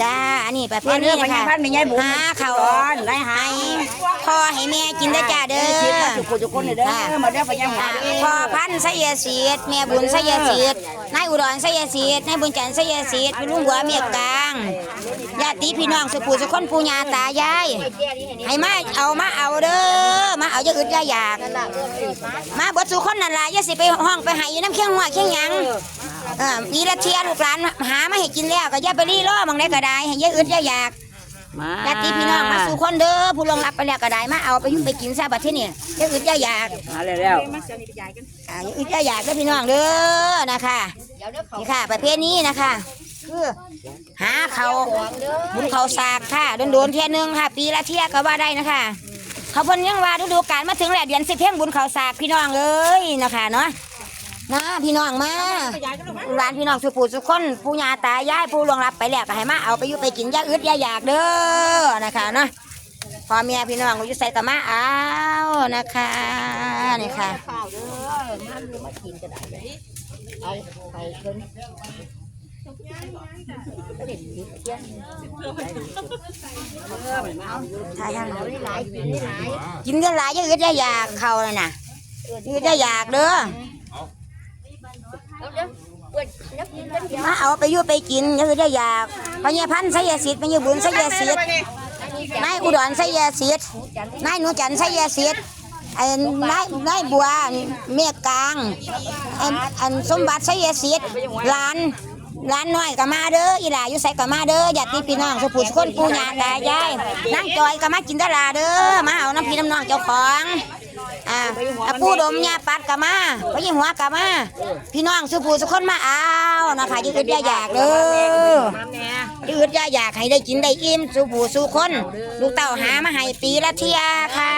จ้า อันนี้ประเภเพื่อทนเรื่นี้องพนะญาคะพันธุ์ไม่ใหญ่บุญหาเขาร้อนไรหา ให้พ่อให้แม่กินได้อจ้าเด้คิดว่าอทุกคนทุกคนเด้อมาเด้อพญาพันธุ์พ่อพันธุ์ไสยสีดแม่บุญไสยสีดนายอุดรไสยสีดนายบุญจันทร์ไสยสีดพี่ลุงบัวเมียกลางญาติพี่น้องสุปู่สุคนปู่ย่าตายายให้มาเอามาเอาเด้อมาเอาอย่าอึดอย่าอยาก มาเบดสุคนนั่นล่ะอย่าสิไปห้องไปหาอยู่น้ำเคียงหัวเคียงหยัง เออมีละเทียลูกหลานหามาให้กินแล้วก็อย่าไปรีรอหมองได้ก็ได้ให้อย่าอึดอย่าอยากมาญาติพี่น้องมาสู่คนเด้อผู้ลวงรับไปแล้วก็ได้มาเอาไปยุ่งไปกินซะบัดที่นี่อย่าอึดอย่าอยากมาแล้วอ่าอย่าอึดอย่าอยากเด้อพี่น้องเด้อนะคะนี่ค่ะ ประเภทนี้นะคะคือหาเขาบุญเขาสากค่ะโดนโดนๆเที่ยหนึงค่ะ ปีละเที่ยก็ว่าได้นะคะเขาเพิ่นยังว่าฤดูกาลมาถึงแล้วเดือนสิบเพ่งบุญเขาสากพี่น้องเอ้ยนะคะเนาะ นะพี่น้องมาร้านพี่น้องสุปูสุคนปู่ย่าตายายผู้ลวงรับไปแล้วก็ให้มาเอาไปอยู่ไปกินยาอึดยาอยากเด้อนะคะเนาะพ่อแม่พี่น้องอยู่ใส่กะมาเอานะคะนี่ค่ะทายทางกินกันหลายย่าอึดยาอยากเขาเลยนะอึดยาอยากเด้อ มาเอาไปยู่ไปกินอย่าอึดอย่าอยากพญาพันธ์ไสยาสิทธิ์พญาบุญไสยาสิทธิ์นายอุดรไสยาสิทธิ์นายหนูจันทร์ไสยสิทธิ์ไอ้นายนายบัวเมียกลางไอ้อันสมบัติไสยาสิทธิ์หลานหลานน้อยก็มาเด้ออีหลาอยู่ใส่ก็มาเด้อญาติพี่น้องสุภูสคนปู่ย่าตายายนางจอยก็มากินตลาเด้อมาเอาน้ำพี่น้ำน้องเจ้าของ อ่าอะปู่ดมยาปัดก็มาพญิงหัวก็มา พี่น้องสุภูสุคนมาเอานะคะยืดยาอยากเด้อยืดยาอยากให้ได้กินได้อิ่มสุภูสุคน ลูกเต่าหามาให้ปีละเที่ยค่ะ